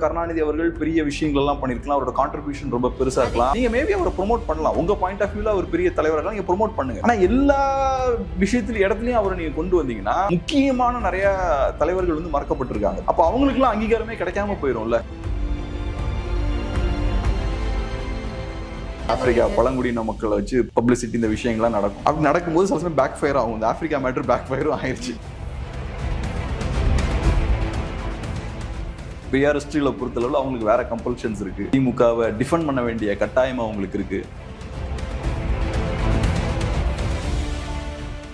கருணாநிதி அவர்கள் பெரிய விஷயங்கள் எல்லாம் பண்ணிருக்கலாம் அவரோட கான்ட்ரிபியூஷன் ரொம்ப பெருசா இருக்கலாம். நீங்க மேபி அவரை ப்ரொமோட் பண்ணலாம். உங்க பாயிண்ட் ஆஃப் வியூல அவர் பெரிய தலைவராக இருக்கலாம், நீங்க ப்ரொமோட் பண்ணுங்க. ஆனா எல்லா விஷயத்திலும் இடத்துலயும் அவரை நீங்க கொண்டு வந்தீங்கன்னா முக்கியமான நிறைய தலைவர்கள் வந்து மறக்கப்பட்டிருக்காங்க. அப்ப அவங்களுக்குலாம் அங்கீகாரமே கிடைக்காம போயிரும்ல. ஆப்பிரிக்கா பழங்குடியின மக்களை வச்சு பப்ளிசிட்டி இந்த விஷயங்கள்லாம் நடக்கும். அப்படி நடக்கும்போது சில சமயம் பேக் ஃபயர் ஆகும். இந்த ஆப்பிரிக்கா மேட்டர் பேக் ஃபயரும் ஆயிடுச்சு. பிஆர்எஸ்டியில் பொறுத்தளவில் அவங்களுக்கு வேற கம்பல்ஷன்ஸ் இருக்கு. திமுகவை டிஃபெண்ட் பண்ண வேண்டிய கட்டாயம் அவங்களுக்கு இருக்கு.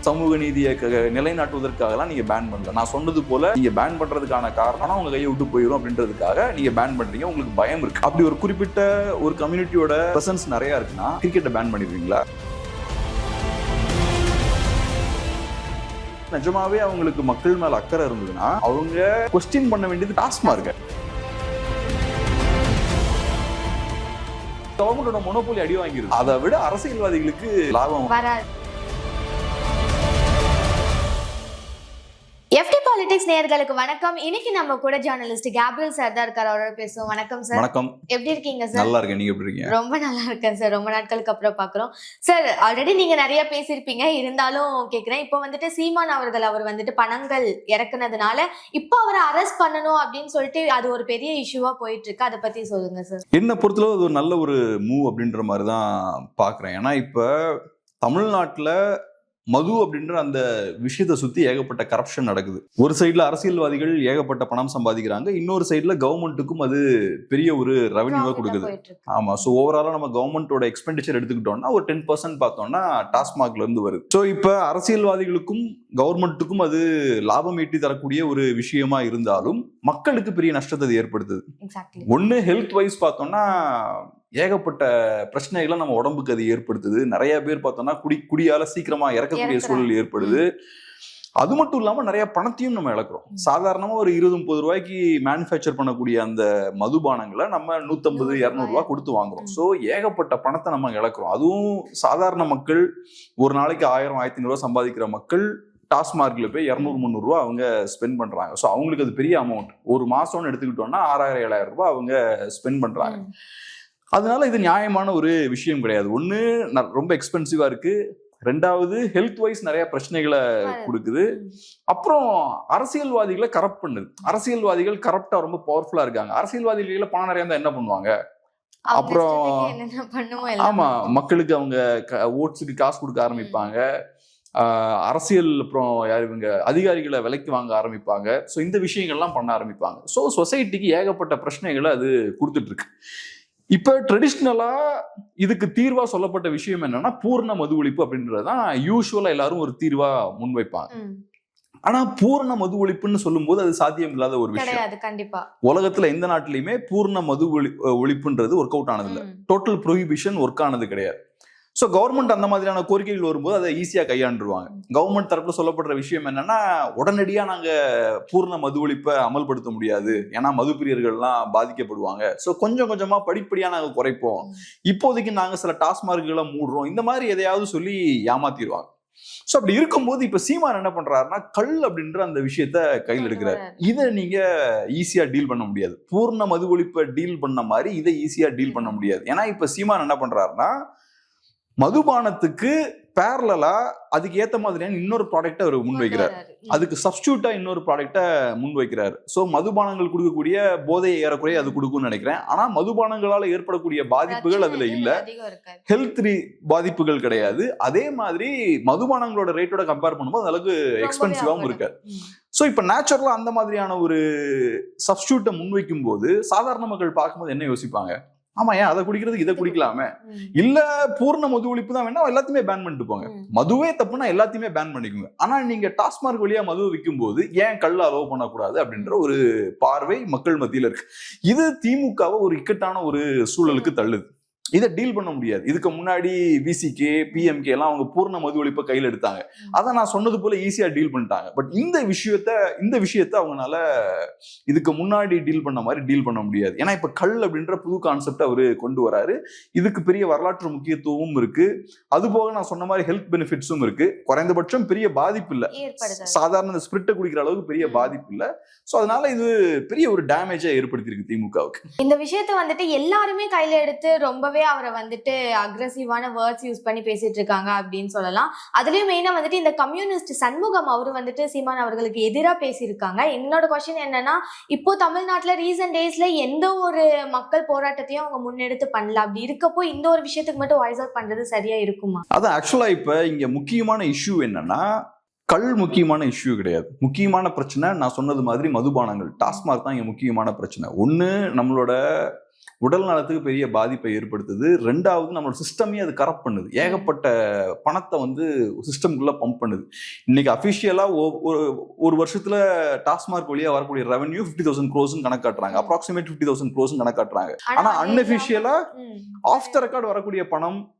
சமூக நீதியை நிலைநாட்டுவதற்காகலாம் நீங்க பேன் பண்ணல நான் சொன்னது போல நீங்க பேன் பண்றதுக்கான காரணம் உங்க கையை விட்டு போயிடும் அப்படின்றதுக்காக நீங்க பேன் பண்றீங்க. உங்களுக்கு பயம் இருக்கு. அப்படி ஒரு குறிப்பிட்ட ஒரு கம்யூனிட்டியோட பிரசன்ஸ் நிறைய இருக்குன்னா கிரிக்கெட்டை பேன் பண்ணிடுவீங்களா? நிஜமாவே அவங்களுக்கு மக்கள் மேல அக்கறை இருந்ததுன்னா அவங்க கொஸ்டின் பண்ண வேண்டியது டாஸ்மார்க் கவர்மெண்டோட மொனோபோலி அடி வாங்கிருக்கு அதை விட அரசியல்வாதிகளுக்கு லாபம். வராது. பாலிடிக்ஸ் நேயர்களுக்கு வணக்கம். இன்னைக்கு நம்ம கூட ஜேர்னலிஸ்ட் கேப்ரியல் சார் தான் இருக்காரு அவரோட பேசுவோம். வணக்கம் சார் வணக்கம். எப்படி இருக்கீங்க சார் நல்லா இருக்கேன். நீங்க எப்படி இருக்கீங்க? ரொம்ப நல்லா இருக்கேன் சார் ரொம்ப நாட்களுக்கு அப்புறம் பாக்குறோம். சார் ஆல்ரெடி நீங்க நிறைய பேசியிருப்பீங்க. இருந்தாலும் கேக்குறேன். இப்போ வந்துட்டு சீமான் அவர்கள் அவர் வந்துட்டு பணங்கள் இறக்குனதுனால இப்போ அவரை அரெஸ்ட் பண்ணணும் அப்படின்னு சொல்லிட்டு அது ஒரு பெரிய இஷ்யூவா போயிட்டு இருக்கு அதை பத்தி சொல்லுங்க சார் என்ன பொறுத்தளவு அது ஒரு நல்ல ஒரு மூவ் அப்படின்ற மாதிரி தான் பார்க்குறேன் ஏன்னா இப்போ தமிழ்நாட்டில் மது அப்படின்ற அந்த விஷயத்தை சுற்றி ஏகப்பட்ட கரப்ஷன் நடக்குது. ஒரு சைடில் அரசியல்வாதிகள் ஏகப்பட்ட பணம் சம்பாதிக்கிறாங்க இன்னொரு சைடில் கவர்மெண்ட்டுக்கும் அது பெரிய ஒரு ரெவன்யூவை Profit ஆ கொடுக்குது. ஆமா ஸோ ஓவராலாக நம்ம கவர்மெண்ட்டோட எக்ஸ்பெண்டிச்சர் எடுத்துக்கிட்டோம்னா ஒரு டென் பர்சன்ட் பார்த்தோம்னா டாஸ்மாக்ல இருந்து வருது. ஸோ இப்போ அரசியல்வாதிகளுக்கும் கவர்மெண்ட்டுக்கும் அது லாபம் ஈட்டி தரக்கூடிய ஒரு விஷயமா இருந்தாலும் மக்களுக்கு பெரிய நஷ்டத்தை ஏற்படுத்துது. ஒன்று ஹெல்த் வைஸ் பார்த்தோம்னா ஏகப்பட்ட பிரச்சனைகளை நம்ம உடம்புக்கு அது ஏற்படுத்துது. நிறைய பேர் பார்த்தோம்னா குடி குடியால சீக்கிரமா இறக்கக்கூடிய. சூழல் ஏற்படுது. அது மட்டும் இல்லாம நிறைய பணத்தையும் நம்ம இழக்கிறோம். ம். சாதாரணமா ஒரு இருபது முப்பது ரூபாய்க்கு மேனுஃபேக்சர் பண்ணக்கூடிய அந்த மதுபானங்களை நம்ம நூத்தம்பது நூறு இரநூறு ரூபாய் ரூபாய். கொடுத்து வாங்குறோம். ஸோ ஏகப்பட்ட பணத்தை நம்ம இழக்கிறோம். அதுவும் சாதாரண மக்கள் ஒரு நாளைக்கு ஆயிரம் ஆயிரத்தி ஐநூறு ரூபாய் சம்பாதிக்கிற மக்கள் டாஸ்மார்க்ல போய் இரநூறு முந்நூறு ரூபாய் அவங்க ஸ்பெண்ட் பண்றாங்க. ஸோ அவங்களுக்கு அது பெரிய அமௌண்ட் ஒரு மாசம்னு எடுத்துக்கிட்டோம்னா ஆறாயிரம் ஏழாயிரம் ரூபாய் அவங்க ஸ்பெண்ட் பண்றாங்க. அதனால இது நியாயமான ஒரு விஷயம் கிடையாது. ஒன்று ரொம்ப எக்ஸ்பென்சிவா இருக்கு. ரெண்டாவது ஹெல்த் வைஸ் நிறைய பிரச்சனைகளை கொடுக்குது. அப்புறம் அரசியல்வாதிகளை கரப்ட் பண்ணுது. அரசியல்வாதிகள் கரப்டா ரொம்ப பவர்ஃபுல்லா இருக்காங்க. அரசியல்வாதிகளை பணம் நிறைய இருந்தா என்ன பண்ணுவாங்க? அப்புறம் ஆமா மக்களுக்கு அவங்க ஓட்ஸுக்கு காசு கொடுக்க ஆரம்பிப்பாங்க. அரசியல் அப்புறம் யார் இவங்க அதிகாரிகளை விலைக்கு வாங்க ஆரம்பிப்பாங்க. ஸோ இந்த விஷயங்கள்லாம் பண்ண ஆரம்பிப்பாங்க. ஸோ சொசைட்டிக்கு ஏகப்பட்ட பிரச்சனைகளை அது கொடுத்துட்டு இருக்கு. இப்போ ட்ரெடிஷ்னலா இதுக்கு தீர்வா சொல்லப்பட்ட விஷயம் என்னன்னா பூர்ண மது ஒழிப்பு அப்படின்றது தான் யூஸ்வலா எல்லாரும் ஒரு தீர்வா முன்வைப்பாங்க. ஆனா பூர்ண மது ஒழிப்புன்னு சொல்லும்போது அது சாத்தியம் இல்லாத ஒரு விஷயம். கண்டிப்பா. உலகத்துல எந்த நாட்டிலையுமே பூர்ண மது ஒழி ஒழிப்புன்றது ஒர்க் அவுட் ஆனது இல்ல. டோட்டல் ப்ரொஹிபிஷன் ஒர்க் ஆனது கிடையாது. ஸோ கவர்மெண்ட் அந்த மாதிரியான கோரிக்கைகள் வரும்போது அதை ஈஸியாக கையாண்டுருவாங்க. கவர்மெண்ட் தரப்புல சொல்லப்படுற விஷயம் என்னன்னா உடனடியா நாங்க பூர்ண மது ஒழிப்பை அமல்படுத்த முடியாது. ஏன்னா மது பிரியர்கள்லாம் பாதிக்கப்படுவாங்க. ஸோ கொஞ்சம் கொஞ்சமா படிப்படியா நாங்க குறைப்போம். இப்போதைக்கு நாங்க சில டாஸ்மார்க்குகளை மூடுறோம். இந்த மாதிரி எதையாவது சொல்லி ஏமாத்திடுவாங்க. ஸோ அப்படி இருக்கும்போது இப்ப சீமான் என்ன பண்றாருன்னா கல் அப்படின்ற அந்த விஷயத்த கையில் எடுக்கிறாரு. இதை நீங்க ஈஸியா டீல் பண்ண முடியாது. பூர்ண மது ஒழிப்பை டீல் பண்ண மாதிரி இதை ஈஸியா டீல் பண்ண முடியாது. ஏன்னா இப்ப சீமான் என்ன பண்றாருன்னா மதுபானத்துக்கு பேரலா அதுக்கு ஏத்த மாதிரியான இன்னொரு ப்ராடக்ட்டை அவர் முன்வைக்கிறார். அதுக்கு சப்ஸ்டியூட்டா இன்னொரு ப்ராடக்ட்டை முன்வைக்கிறார். ஸோ மதுபானங்கள் கொடுக்கக்கூடிய போதையை ஏறக்குறைய அது கொடுக்கும்னு நினைக்கிறேன். ஆனா மதுபானங்களால ஏற்படக்கூடிய பாதிப்புகள் அதுல இல்ல. ஹெல்த் பாதிப்புகள் கிடையாது. அதே மாதிரி மதுபானங்களோட ரேட்டோட கம்பேர் பண்ணும்போது அளவுக்கு எக்ஸ்பென்சிவாகவும் இருக்காது. ஸோ இப்போ நேச்சுரலா அந்த மாதிரியான ஒரு சப்ஸ்டியூட்டை முன்வைக்கும் போது சாதாரண மக்கள் பார்க்கும்போது என்ன யோசிப்பாங்க? ஆமா ஏன் அதை குடிக்கிறதுக்கு இதை குடிக்கலாமே. இல்ல பூர்ண மது ஒழிப்பு தான் வேணா எல்லாத்தையுமே பேன் பண்ணிட்டு போங்க. மதுவே தப்புனா எல்லாத்தையுமே பேன் பண்ணிக்கோங்க. ஆனா நீங்க டாஸ்மார்க் வழியா மது விற்கும் போது ஏன் கள்ள அலோவ் பண்ணக்கூடாது அப்படின்ற ஒரு பார்வை மக்கள் மத்தியில இருக்கு. இது திமுகவை ஒரு இக்கட்டான ஒரு சூழலுக்கு தள்ளுது. இதை டீல் பண்ண முடியாது. இதுக்கு முன்னாடி விசிகே பிஎம்கே எல்லாம் அவங்க பூர்ண மது ஒழிப்பை கையில் எடுத்தாங்க. அதை நான் சொன்னது போல ஈஸியா டீல் பண்ணிட்டாங்க. பட் இந்த விஷயத்த இந்த விஷயத்த அவங்கனால இதுக்கு முன்னாடி டீல் பண்ண மாதிரி டீல் பண்ண முடியாது. ஏன்னா இப்ப கல் அப்படின்ற புது கான்செப்ட் அவரு கொண்டு வராரு. இதுக்கு பெரிய வரலாற்று முக்கியத்துவமும் இருக்கு. அது போக நான் சொன்ன மாதிரி ஹெல்த் பெனிஃபிட்ஸும் இருக்கு. குறைந்தபட்சம் பெரிய பாதிப்பு இல்ல. சாதாரண இந்த ஸ்பிரிட்டை குடிக்கிற அளவுக்கு பெரிய பாதிப்பு இல்ல. சோ அதனால இது பெரிய ஒரு டேமேஜா ஏற்படுத்தியிருக்கு திமுகவுக்கு. இந்த விஷயத்த வந்துட்டு எல்லாருமே கையில எடுத்து ரொம்பவே அவரை வந்துட்டு அக்ரஸிவான வேர்ட்ஸ் யூஸ் பண்ணி பேசிட்டு இருக்காங்க அப்படின்னு சொல்லலாம். அதுலயும் மெயினா வந்துட்டு இந்த கம்யூனிஸ்ட் சண்முகம் அவரு வந்துட்டு சீமான் அவர்களுக்கு எதிராக பேசியிருக்காங்க. என்னோட கொஸ்டின் என்னன்னா இப்போ தமிழ்நாட்டில் ரீசன்ட் டேஸ்ல எந்த ஒரு மக்கள் போராட்டத்தையும் அவங்க முன்னெடுத்து பண்ணல. அப்படி இருக்கப்போ இந்த ஒரு விஷயத்துக்கு மட்டும் வாய்ஸ் அவுட் பண்றது சரியா இருக்குமா? அதான் ஆக்சுவலா இப்ப இங்க முக்கியமான இஷ்யூ என்னன்னா கல் முக்கியமான இஷ்யூ கிடையாது. முக்கியமான பிரச்சனை நான் சொன்னது மாதிரி மதுபானங்கள். டாஸ்மாக் தான் இங்கே முக்கியமான பிரச்சனை. ஒன்று நம்மளோட உடல் நலத்துக்கு பெரிய பாதிப்பை ஏற்படுத்துது. ரெண்டாவது நம்மளோட சிஸ்டமே அது கரப்ட் பண்ணுது. ஏகப்பட்ட பணத்தை வந்து சிஸ்டம்குள்ள பம்ப் பண்ணுது. இன்னைக்கு அபிஷியலா ஒரு ஒரு வருஷத்துல டாஸ்மாக் வழியா வரக்கூடிய ரெவன்யூ ஃபிஃப்டி தௌசண்ட் க்ரோஸ் கணக்காட்டுறாங்க. அப்ராக்சிமேட் ஃபிஃப்டி தௌசண்ட் க்ரோஸ் கணக்காட்டுறாங்க. ஆனா அது அன்அபிஷியலா ம். ஆஃப் த ரெக்கார்ட் வரக்கூடிய பணம்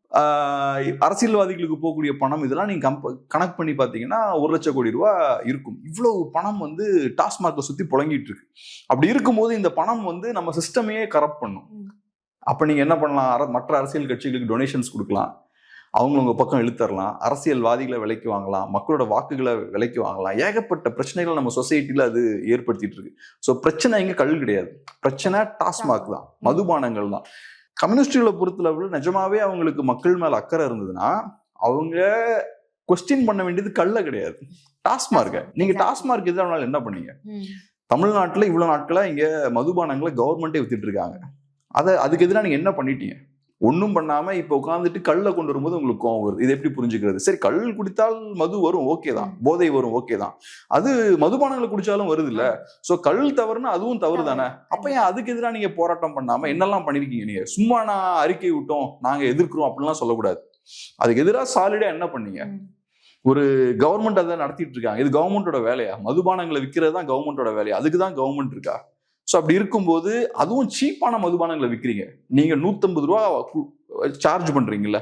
அரசியல்வாதிகளுக்கு போகக்கூடிய பணம் இதெல்லாம் நீங்க கம்ப கணக்கு பண்ணி பார்த்தீங்கன்னா ஒரு லட்சம் கோடி ரூபா இருக்கும். இவ்வளவு பணம் வந்து டாஸ்மார்க்கை சுத்தி புழங்கிட்டு இருக்கு. அப்படி இருக்கும்போது இந்த பணம் வந்து நம்ம சிஸ்டமையே கரப்ட் பண்ணும். அப்ப நீங்க என்ன பண்ணலாம்? மற்ற அரசியல் கட்சிகளுக்கு டொனேஷன்ஸ் கொடுக்கலாம். அவங்க உங்க பக்கம் இழுத்தரலாம். அரசியல்வாதிகளை விலைக்கு வாங்கலாம். மக்களோட வாக்குகளை விலைக்கு வாங்கலாம். ஏகப்பட்ட பிரச்சனைகள் நம்ம சொசைட்டில அது ஏற்படுத்திட்டு இருக்கு. ஸோ பிரச்சனை இங்க கல் கிடையாது. பிரச்சனை டாஸ்மாக் தான். மதுபானங்கள் தான். கம்யூனிஸ்டுகளை பொறுத்தளவு நிஜமாவே அவங்களுக்கு மக்கள் மேல அக்கறை இருந்ததுன்னா அவங்க கொஸ்டின் பண்ண வேண்டியது கல்ல கிடையாது. டாஸ்மார்க்க நீங்க. டாஸ்மார்க் எதிரானாலும் என்ன பண்ணீங்க. தமிழ்நாட்டுல இவ்வளவு நாட்களா இங்க மதுபானங்களை கவர்மெண்டே வித்துட்டு இருக்காங்க. அதை அதுக்கு எதிராக நீங்க என்ன பண்ணிட்டீங்க? ஒன்றும் பண்ணாம இப்ப உட்காந்துட்டு கல்ல கொண்டு வரும்போது உங்களுக்கு கோவம் வருது. இதை எப்படி புரிஞ்சுக்கிறது? சரி கல் குடித்தால் மது வரும் ஓகே தான். போதை வரும் ஓகே தான். அது மதுபானங்களை குடிச்சாலும் வருது இல்ல? சோ கல் தவறுனா அதுவும் தவறு தானே? அப்ப ஏன் அதுக்கு எதிராக நீங்க போராட்டம் பண்ணாம என்னெல்லாம் பண்ணிருக்கீங்க நீங்க? சும்மா நான் அறிக்கை விட்டோம் நாங்க எதிர்க்கிறோம் அப்படிலாம் சொல்லக்கூடாது. அதுக்கு எதிராக சாலிடா என்ன பண்ணீங்க. ஒரு கவர்மெண்ட் அதை நடத்திட்டு இருக்காங்க. இது கவர்மெண்டோட வேலையா? மதுபானங்களை விற்கிறது தான் கவர்மெண்டோட வேலையா? அதுக்கு தான் கவர்மெண்ட் இருக்கா? ஸோ அப்படி இருக்கும்போது அதுவும் சீப்பான மதுபானங்களை விற்கிறீங்க நீங்கள் நூற்றம்பது ரூபா சார்ஜ் பண்ணுறீங்கல்ல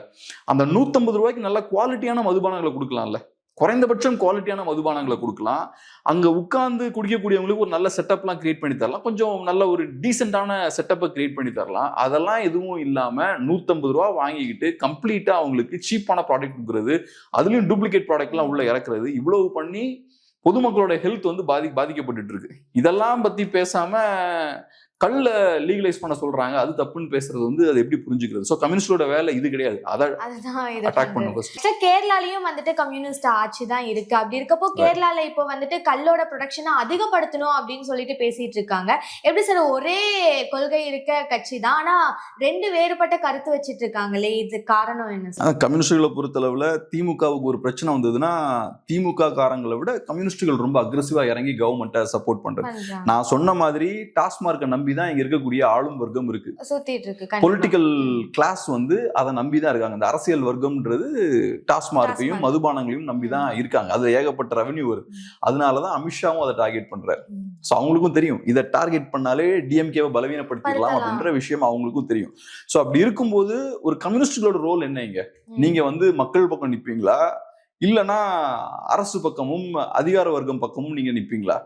அந்த நூற்றம்பது ரூபாய்க்கு நல்ல குவாலிட்டியான மதுபானங்களை கொடுக்கலாம்ல. குறைந்தபட்சம் குவாலிட்டியான மதுபானங்களை கொடுக்கலாம். அங்கே உட்காந்து குடிக்கக்கூடியவங்களுக்கு ஒரு நல்ல செட்டப்லாம் கிரியேட் பண்ணி தரலாம். கொஞ்சம் நல்ல ஒரு டீசெண்டான செட்டப்பை கிரியேட் பண்ணி தரலாம். அதெல்லாம் எதுவும் இல்லாமல் நூற்றம்பது ரூபா வாங்கிக்கிட்டு கம்ப்ளீட்டாக அவங்களுக்கு சீப்பான ப்ராடக்ட் கொடுக்குறது அதுலேயும் டூப்ளிகேட் ப்ராடக்ட்லாம் உள்ளே இறக்குறது இவ்வளவு பண்ணி பொதுமக்களோட ஹெல்த் வந்து பாதி பாதிக்கப்பட்டுட்டு இருக்கு. இதெல்லாம் பத்தி பேசாம கல்ல லீகலைஸ் பண்ண சொல்றாங்க அது தப்புன்னு பேசுறது வந்து அது எப்படி புரிஞ்சுக்கிறது? ஸோ கம்யூனிஸ்டோட வேலை இது கிடையாது. அதை அதுதான் இது அட்டாக். பண்ணும் ஃபர்ஸ்ட் கேரளாலயும் வந்துட்டு கம்யூனிஸ்ட் ஆட்சி தான் இருக்கு. அப்படி இருக்கப்போ கேரளால இப்போ வந்துட்டு கல்லோட ப்ரொடக்ஷனை அதிகப்படுத்தணும் அப்படின்னு சொல்லிட்டு பேசிட்டு இருக்காங்க. எப்படி சார் ஒரே கொள்கை இருக்க கட்சி தான் ஆனா ரெண்டு வேறுபட்ட கருத்து வச்சிட்டு இருக்காங்களே இது காரணம் என்ன கம்யூனிஸ்டுகளை பொறுத்தளவில் திமுகவுக்கு ஒரு பிரச்சனை வந்ததுன்னா திமுக காரங்களை விட கம்யூனிஸ்டுகள் ரொம்ப அக்ரெசிவா இறங்கி கவர்மெண்ட்டை சப்போர்ட் பண்றது. பண்றாங்க. நான் சொன்ன மாதிரி டாஸ்மார்க்கை நம்பி தான் இங்க இருக்கக்கூடிய ஆளும் வர்க்கம் இருக்கு சுத்திட்டு இருக்கு கண்டிப்பா. பொலிட்டிக்கல் கிளாஸ் வந்து அதை நம்பி தான் இருக்காங்க இந்த அரசியல் வர்க்கம்ன்றது டாஸ்மார்க்கையும். மதுபானங்களையும் நம்பி தான் இருக்காங்க அது ஏகப்பட்ட ரெவன்யூ வருது ம். அதனால தான் அமித்ஷாவும் அதை டார்கெட் பண்றாரு. ஸோ அவங்களுக்கும் தெரியும் இதை டார்கெட் பண்ணாலே டிஎம்கேவை பலவீனப்படுத்திடலாம். அப்படின்ற விஷயம் அவங்களுக்கும் தெரியும் ஸோ அப்படி இருக்கும்போது ஒரு கம்யூனிஸ்டுகளோட ரோல் என்ன இங்க. நீங்க வந்து மக்கள் பக்கம் நிப்பீங்களா இல்லனா அரசு பக்கமும் அதிகார வர்க்கம் பக்கமும் நீங்க நிப்பீங்களா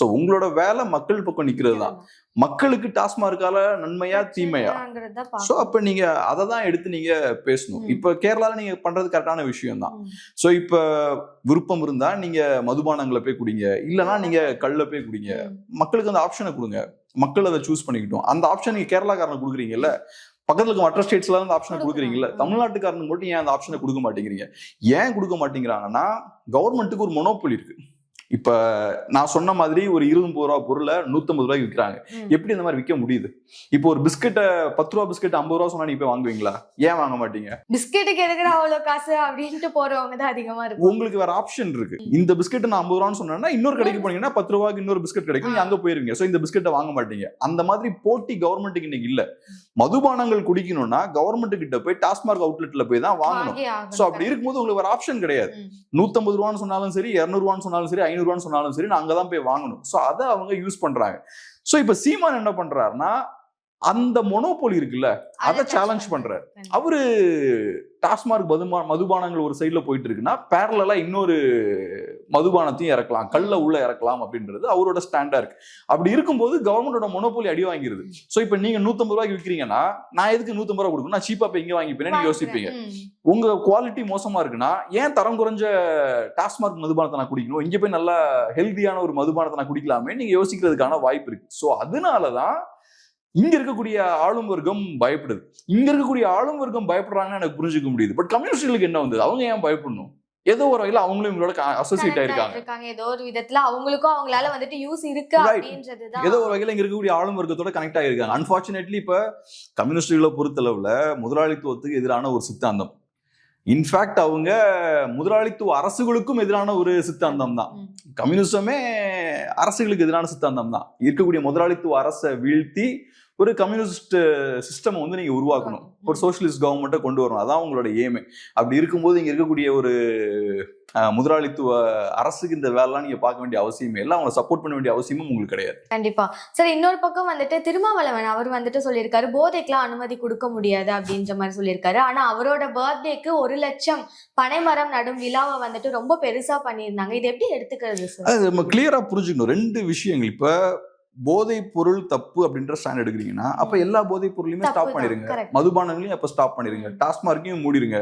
சோ உங்களோட வேலை மக்கள் பக்கம் நிக்கிறது தான். மக்களுக்கு டாஸ்மார்க்கால நன்மையா தீமையா? பார்க்கணும். அப்ப நீங்க அதை தான் எடுத்து நீங்க பேசணும். இப்ப கேரளால நீங்க பண்றது கரெக்டான விஷயம் தான். சோ இப்ப விருப்பம் இருந்தா நீங்க மதுபானங்களை போய் குடிங்க. இல்லனா நீங்க கல்ல போய் குடிங்க. மக்களுக்கு அந்த ஆப்ஷனை கொடுங்க. மக்கள் அதை சூஸ் பண்ணிக்கிட்டோம். அந்த ஆப்ஷன் நீங்க கேரளாக்காரனுக்கு கொடுக்குறீங்கல்ல? பக்கத்துல இருக்க மற்ற ஸ்டேட்ஸ்ல அந்த ஆப்ஷனை கொடுக்குறீங்கல்ல? கொடுக்குறாங்க. தமிழ்நாட்டுக்காரனுக்கு மட்டும் ஏன் அந்த ஆப்ஷனை கொடுக்க மாட்டேங்கிறீங்க? ஏன் கொடுக்க மாட்டேங்கிறாங்கன்னா கவர்மெண்ட்டுக்கு ஒரு மொனோப்பொலி இருக்கு. இப்ப நான் சொன்ன மாதிரி ஒரு இருபது ரூபா பொருளை நூத்தம்பது ரூபாய்க்கு விற்கிறாங்க. எப்படி இந்த மாதிரி விற்க முடியுது? இப்போ ஒரு பிஸ்கெட்டை பத்து ரூபா பிஸ்கெட் ஐம்பது ரூபா சொன்னா நீங்க போய் வாங்குவீங்களா? ஏன் வாங்க மாட்டீங்க? பிஸ்கெட்டுக்கு எதுக்குடா அவ்வளவு காசு அப்படின்ட்டு போறவங்க தான் அதிகமா இருக்கும் உங்களுக்கு வேற ஆப்ஷன் இருக்கு. இந்த பிஸ்கெட் நான் ஐம்பது ரூபான்னு சொன்னேன்னா இன்னொரு கடைக்கு போனீங்கன்னா பத்து ரூபாய்க்கு இன்னொரு பிஸ்கெட் கிடைக்கும். நீங்க அங்க போயிருவீங்க. சோ இந்த பிஸ்கெட்டை வாங்க மாட்டீங்க. அந்த மாதிரி போட்டி கவர்மெண்ட்டுக்கு இன்னைக்கு இல்ல. மதுபானங்கள் குடிக்கணும்னா கவர்மெண்ட் கிட்ட போய் டாஸ்மார்க் அவுட்லெட்ல போய் தான் வாங்கணும். சோ அப்படி இருக்கும்போது உங்களுக்கு வேற ஆப்ஷன் கிடையாது. நூத்தம்பது ரூபான்னு சொன்னாலும் சரி இருநூறுவான்னு சொன்னாலும் சரி ஐநூறு ரூபான்னு சொன்னாலும் சரி நான் அங்கதான் போய் வாங்கணும். சோ அதை அவங்க யூஸ் பண்றாங்க. சோ இப்ப சீமான் என்ன பண்றாருன்னா அந்த மொனோபோலி இருக்குல்ல அதை சேலஞ்ச் பண்றாரு. அவரு டாஸ்மார்க் மதுபா மதுபானங்கள் ஒரு சைடுல போயிட்டு இருக்குன்னா பேரலா இன்னொரு மதுபானத்தையும் இறக்கலாம் கல்ல உள்ள இறக்கலாம் அப்படின்றது அவரோட ஸ்டாண்டா இருக்கு. அப்படி இருக்கும்போது கவர்மெண்டோட மொனோபோலி அடி வாங்கிருது. சோ இப்ப நீங்க நூத்தம்பது ரூபாய்க்கு விற்கிறீங்கன்னா நான் எதுக்கு நூத்தம்பது ரூபாய் கொடுக்கணும்? நான் சீப்பா போய் இங்க வாங்கிப்பேன்னு நீங்க யோசிப்பீங்க. உங்க குவாலிட்டி மோசமா இருக்குன்னா ஏன் தரம் குறைஞ்ச டாஸ்மார்க் மதுபானத்தை நான் குடிக்கணும்? இங்க போய் நல்லா ஹெல்தியான ஒரு மதுபானத்தை நான் குடிக்கலாமே நீங்க யோசிக்கிறதுக்கான வாய்ப்பு இருக்கு. சோ அதனாலதான் இங்க இருக்கக்கூடிய ஆளும் வர்க்கம் பயப்படுது. இங்க இருக்கக்கூடிய ஆளும் வர்க்கம் பயப்படுறாங்கன்னு எனக்கு புரிஞ்சுக்க முடியுது. பட் கம்யூனிஸ்டுகளுக்கு என்ன வந்தது? அவங்க ஏன் பயப்படணும்? ஏதோ ஒரு வகையில அவங்களும் இவங்களோட அசோசியேட் ஆயிருக்காங்க. ஏதோ ஒரு விதத்துல அவங்களுக்கும் அவங்களால வந்துட்டு யூஸ் இருக்கு Right. அப்படின்றதுதான். ஏதோ ஒரு வகையில இங்க இருக்கக்கூடிய ஆளும் வர்க்கத்தோட கனெக்ட் ஆகிருக்காங்க அன்பார்ச்சுனேட்லி இப்ப கம்யூனிஸ்டுகளை பொறுத்தளவுல முதலாளித்துவத்துக்கு எதிரான ஒரு சித்தாந்தம். இன்ஃபேக்ட் அவங்க முதலாளித்துவ அரசுகளுக்கும் எதிரான ஒரு சித்தாந்தம் தான். கம்யூனிசமே அரசுகளுக்கு எதிரான சித்தாந்தம் தான். இருக்கக்கூடிய முதலாளித்துவ அரசை வீழ்த்தி ஒரு கம்யூனிஸ்ட் சிஸ்டம் வந்து நீங்க உருவாக்கணும். ஒரு சோஷியலிஸ்ட் கவர்மெண்ட்டை கொண்டு வரணும். அதான் உங்களோட ஏமே அப்படி இருக்கும்போது இங்க இருக்கக்கூடிய ஒரு முதலாளித்துவ அரசுக்கு இந்த வேலைலாம் நீங்க பார்க்க வேண்டிய அவசியமே இல்லை. அவங்களை சப்போர்ட் பண்ண வேண்டிய அவசியமும் உங்களுக்கு கிடையாது. கண்டிப்பா. சார் இன்னொரு பக்கம் வந்துட்டு திருமாவளவன் அவர் வந்துட்டு சொல்லியிருக்காரு போதைக்கெல்லாம் அனுமதி கொடுக்க முடியாது அப்படின்ற மாதிரி சொல்லியிருக்காரு. ஆனா அவரோட பர்த்டேக்கு ஒரு லட்சம் பனைமரம் நடும் விழாவை வந்துட்டு ரொம்ப பெருசா பண்ணியிருந்தாங்க. இது எப்படி எடுத்துக்கிறது சார் நம்ம கிளியரா புரிஞ்சுக்கணும். ரெண்டு விஷயங்கள். இப்ப போதைப் பொருள் தப்பு அப்படின்ற ஸ்டாண்ட் எடுக்கிறீங்கன்னா அப்ப எல்லா போதைப் பொருளையுமே ஸ்டாப் பண்ணிருங்க. மதுபானங்களையும் அப்ப ஸ்டாப் பண்ணிருங்க. டாஸ்மார்க்கையும் மூடிருங்க.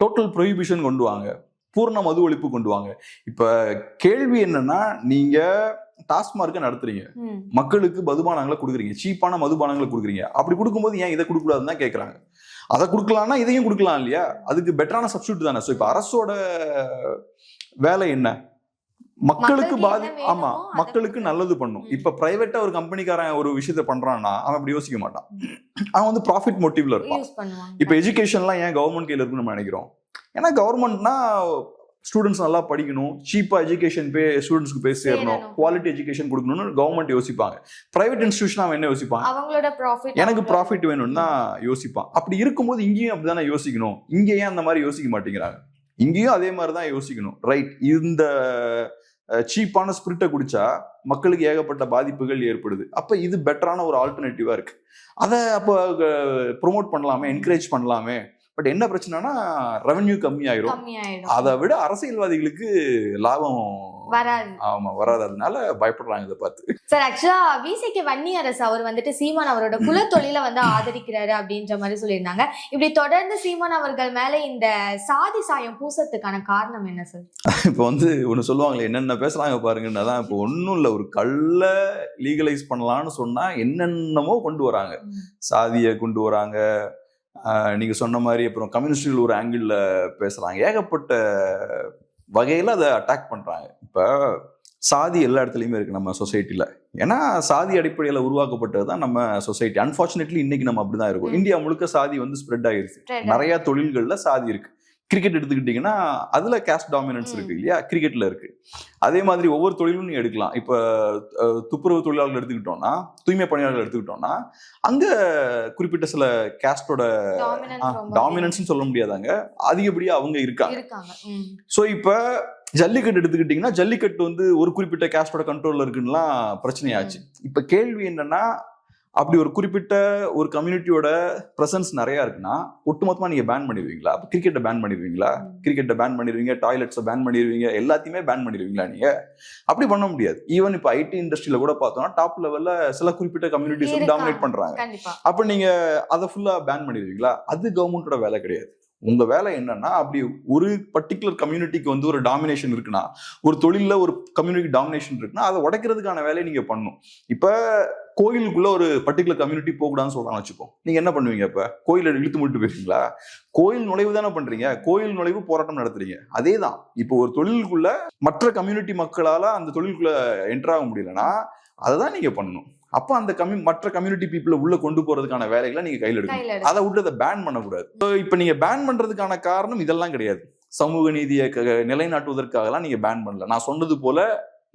டோட்டல் ப்ரொஹிபிஷன் கொண்டு வாங்க. பூர்ண மது ஒழிப்பு கொண்டு வாங்க. இப்ப கேள்வி என்னன்னா நீங்க டாஸ்மார்க்கை நடத்துறீங்க. மக்களுக்கு மதுபானங்களை கொடுக்குறீங்க. சீப்பான மதுபானங்களை கொடுக்குறீங்க. அப்படி கொடுக்கும்போது ஏன் இதை கொடுக்கக்கூடாதுன்னு தான் கேட்குறாங்க அதை கொடுக்கலாம்னா இதையும் கொடுக்கலாம் இல்லையா? அதுக்கு பெட்டரான சப்ஸ்டியூட் தானே. ஸோ இப்போ அரசோட வேலை என்ன? மக்களுக்கு பாதி ஆமா மக்களுக்கு. நல்லது பண்ணும். இப்ப பிரைவேட்டா ஒரு கம்பெனிக்காரன் ஒரு விஷயத்த பண்றான்னா அவன் அப்படி யோசிக்க மாட்டான். அவன் வந்து ப்ராஃபிட் மோட்டிவ்ல இருப்பான். இப்ப எஜுகேஷன்லாம் ஏன் கவர்மெண்ட் கையில இருக்குன்னு நம்ம நினைக்கிறோம்? ஏன்னா கவர்மெண்ட்னா ஸ்டூடெண்ட்ஸ் நல்லா படிக்கணும் சீப்பா எஜுகேஷன் பே ஸ்டூடெண்ட்ஸ்க்கு போய் சேரணும். குவாலிட்டி எஜுகேஷன் கொடுக்கணும்னு கவர்மெண்ட் யோசிப்பாங்க. பிரைவேட் இன்ஸ்டியூஷன் அவன் என்ன யோசிப்பான்? அவங்களோட ப்ராஃபிட் எனக்கு ப்ராஃபிட் வேணும்னு தான் யோசிப்பான். அப்படி இருக்கும்போது இங்கேயும் அப்படிதானே யோசிக்கணும்? இங்க ஏன் அந்த மாதிரி யோசிக்க மாட்டேங்கிறாங்க? இங்கேயும் அதே மாதிரி தான் யோசிக்கணும். ரைட் இந்த சீப்பான ஸ்பிரிட்டை குடிச்சா மக்களுக்கு ஏகப்பட்ட பாதிப்புகள் ஏற்படுது. அப்ப இது பெட்டரான ஒரு ஆல்டர்னேட்டிவா இருக்கு. அதை அப்போ ப்ரொமோட் பண்ணலாமே என்கரேஜ் பண்ணலாமே. பட் என்ன பிரச்சனைனா ரெவன்யூ கம்மியாயிரும். அதை விட அரசியல்வாதிகளுக்கு லாபம் வராது. ஆமா வராததுனால பயப்படுறாங்க இதை பார்த்து. சார் ஆக்சுவலா விசிக்கு வன்னி அரசு அவர் வந்துட்டு சீமான் அவரோட குலத்தொழில வந்து ஆதரிக்கிறாரு அப்படின்ற மாதிரி சொல்லியிருந்தாங்க. இப்படி தொடர்ந்து சீமான் அவர்கள் மேல இந்த சாதி சாயம் பூசத்துக்கான காரணம் என்ன சார் இப்போ வந்து ஒன்று சொல்லுவாங்களே என்னென்ன பேசுறாங்க பாருங்கன்னா தான் இப்போ ஒன்றும் இல்லை. ஒரு கல்ல லீகலைஸ் பண்ணலாம்னு சொன்னா என்னென்னமோ கொண்டு வராங்க. சாதியை கொண்டு வராங்க. நீங்க சொன்ன மாதிரி அப்புறம் கம்யூனிஸ்டுகள் ஒரு ஆங்கிள் பேசுறாங்க. ஏகப்பட்ட வகையில அதை அட்டாக் பண்றாங்க. இப்ப சாதி எல்லா இடத்துலயுமே இருக்கு நம்ம சொசைட்டில ஏன்னா சாதி அடிப்படையில உருவாக்கப்பட்டது தான் நம்ம சொசைட்டி அன்பார்ச்சுனேட்லி இன்னைக்கு நம்ம அப்படிதான் இருக்கோம். ம். இந்தியா முழுக்க சாதி வந்து ஸ்ப்ரெட் ஆகிருச்சு நிறைய தொழில்கள்ல சாதி இருக்கு. கிரிக்கெட் எடுத்துக்கிட்டீங்கன்னா அதுல கேஸ்ட் டாமினன்ஸ். இருக்கு இல்லையா? கிரிக்கெட்ல இருக்கு. அதே மாதிரி ஒவ்வொரு தொழிலும் நீ எடுக்கலாம். இப்ப துப்புரவு தொழிலாளர்கள் எடுத்துக்கிட்டோம்னா தூய்மை பணியாளர்கள் எடுத்துக்கிட்டோம்னா அங்க குறிப்பிட்ட சில கேஸ்டோட டாமினன்ஸ் ரொம்ப டாமினன்ஸ் சொல்ல முடியாதாங்க அதிகப்படியா அவங்க இருக்காங்க. சோ இப்ப ஜல்லிக்கட்டு எடுத்துக்கிட்டீங்கன்னா ஜல்லிக்கட்டு வந்து ஒரு குறிப்பிட்ட கேஸ்டோட கண்ட்ரோல்ல இருக்குன்னுலாம் பிரச்சனையாச்சு. இப்ப கேள்வி என்னன்னா அப்படி ஒரு குறிப்பிட்ட ஒரு கம்யூனிட்டியோட பிரசன்ஸ் நிறைய இருக்குன்னா ஒட்டுமொத்தமா நீங்க பேன் பண்ணிடுவீங்களா? அப்ப கிரிக்கெட்டை பேன் பண்ணிடுவீங்களா. கிரிக்கெட்டை பேன் பண்ணிடுவீங்க டாய்லெட்ஸை பேன் பண்ணிடுவீங்க எல்லாத்தையுமே பேன் பண்ணிடுவீங்களா நீங்க? அப்படி பண்ண முடியாது. ஈவன் இப்ப ஐடி இண்டஸ்ட்ரியில கூட பார்த்தோம்னா டாப் லெவல்ல சில குறிப்பிட்ட கம்யூனிட்டிஸ். டாமினேட் பண்றாங்க. கண்டிப்பா. அப்ப நீங்க அதை ஃபுல்லா பேன் பண்ணிடுவீங்களா? அது கவர்மெண்டோட வேலை கிடையாது. உங்க வேலை என்னன்னா அப்படி ஒரு பர்டிகுலர் கம்யூனிட்டிக்கு வந்து ஒரு டாமினேஷன் இருக்குன்னா ஒரு தொழிலில் ஒரு கம்யூனிட்டி டாமினேஷன் இருக்குன்னா அதை உடைக்கிறதுக்கான வேலையை நீங்க பண்ணணும். இப்ப கோயிலுக்குள்ள ஒரு பர்டிகுலர் கம்யூனிட்டி போகக்கூடாதுன்னு சொல்றாங்க வச்சுப்போம் நீங்க என்ன பண்ணுவீங்க இப்ப? கோயில இழுத்து மூட்டு போயிருக்கீங்களா கோயில் நுழைவு தானே பண்றீங்க. கோயில் நுழைவு போராட்டம் நடத்துறீங்க. அதே தான் இப்போ ஒரு தொழிலுக்குள்ள மற்ற கம்யூனிட்டி மக்களால அந்த தொழிலுக்குள்ள என்டர் ஆக முடியலன்னா அதை தான் நீங்க பண்ணணும். அப்ப அந்த கம்யூ மற்ற கம்யூனிட்டி பீப்புளை உள்ள கொண்டு போறதுக்கான வேலைகளை நீங்க கையில் எடுக்கணும். அதை விட்டு அதை பேன் பண்ணக்கூடாது. இப்ப நீங்க பேன் பண்றதுக்கான காரணம் இதெல்லாம் கிடையாது. சமூக நீதியை நிலைநாட்டுவதற்காகலாம் நீங்க பேன் பண்ணல. நான் சொன்னது போல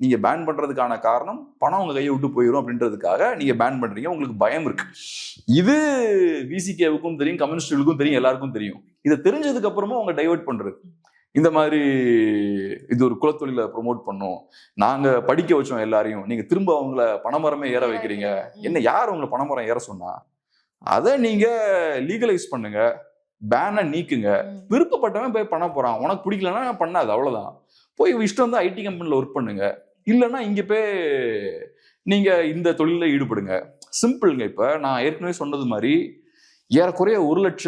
நீங்க பேன் பண்றதுக்கான காரணம் பணம் உங்க கையை விட்டு போயிடும் அப்படின்றதுக்காக நீங்க பேன் பண்றீங்க. உங்களுக்கு பயம் இருக்கு. இது விசிகேவுக்கும் தெரியும் கம்யூனிஸ்டுகளுக்கும் தெரியும் எல்லாருக்கும் தெரியும். இதை தெரிஞ்சதுக்கு அப்புறமா அவங்க டைவர்ட் பண்றது. இந்த மாதிரி இது ஒரு குலத்தொழில ப்ரோமோட் பண்ணோம். நாங்க படிக்க வச்சோம் எல்லாரையும். நீங்க திரும்ப அவங்கள பணமரமே ஏற வைக்கிறீங்க. என்ன யார் உங்களை பணமரம் ஏற சொன்னா? அதை நீங்க லீகலைஸ் பண்ணுங்க. பேனை நீக்குங்க. விருப்பப்பட்டவன் போய் பண்ண போறான். உனக்கு பிடிக்கலன்னா பண்ணாது அவ்வளவுதான். போய் இஷ்டம் வந்து ஐடி கம்பெனில ஒர்க் பண்ணுங்க. இல்லைன்னா இங்க போய் நீங்க இந்த தொழில ஈடுபடுங்க. சிம்பிள்ங்க இப்ப. நான் ஏற்கனவே சொன்னது மாதிரி ஏறக்குறைய ஒரு லட்ச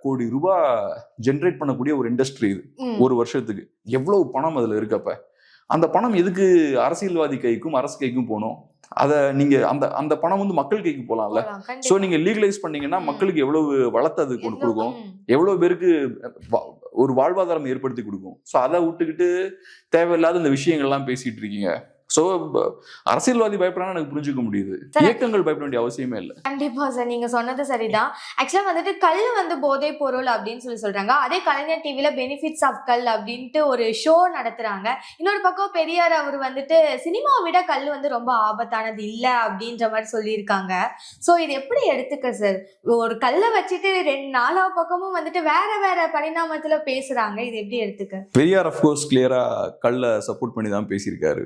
கோடி ரூபாய் ஜென்ரேட் பண்ணக்கூடிய ஒரு இண்டஸ்ட்ரி இது. ஒரு வருஷத்துக்கு எவ்வளவு பணம் அதுல இருக்கப்ப அந்த பணம் எதுக்கு அரசியல்வாதி கைக்கும் அரசு கைக்கும் போகணும் அத நீங்க அந்த அந்த பணம் வந்து மக்கள் கைக்கு போலாம்ல போலாம், சோ. நீங்க லீகலைஸ் பண்ணீங்கன்னா. மக்களுக்கு எவ்வளவு வளத்தை அது எவ்வளவு- கொடுக்கும். எவ்வளவு பேருக்கு ஒரு வாழ்வாதாரம் ஏற்படுத்தி கொடுக்கும் சோ அதை விட்டுக்கிட்டு தேவையில்லாத இந்த விஷயங்கள்லாம் பேசிட்டு இருக்கீங்க சோ அரசியல்வாதி பயப்படுறான்னு எனக்கு புரிஞ்சுக்க முடியுது. இயக்கங்கள் பயப்பட வேண்டிய அவசியமே இல்லை. கண்டிப்பா சார் நீங்க சொன்னது சரிதான். ஆக்சுவலா வந்துட்டு கல் வந்து போதை பொருள் அப்படின்னு சொல்லி சொல்றாங்க. அதே கலைஞர் டிவில பெனிஃபிட்ஸ் ஆஃப் கல் அப்படின்ட்டு ஒரு ஷோ நடத்துறாங்க. இன்னொரு பக்கம் பெரியார் அவர் வந்துட்டு சினிமாவை விட கல் வந்து ரொம்ப ஆபத்தானது இல்ல அப்படின்ற மாதிரி சொல்லியிருக்காங்க. சோ இது எப்படி எடுத்துக்க சார்? ஒரு கல்லை வச்சுட்டு ரெண்டு நாலா பக்கமும் வந்துட்டு வேற வேற பரிணாமத்துல பேசுறாங்க. இது எப்படி எடுத்துக்க? பெரியார் அஃப்கோர்ஸ் கிளியரா கள்ள சப்போர்ட் பண்ணி தான் பேசியிருக்காரு.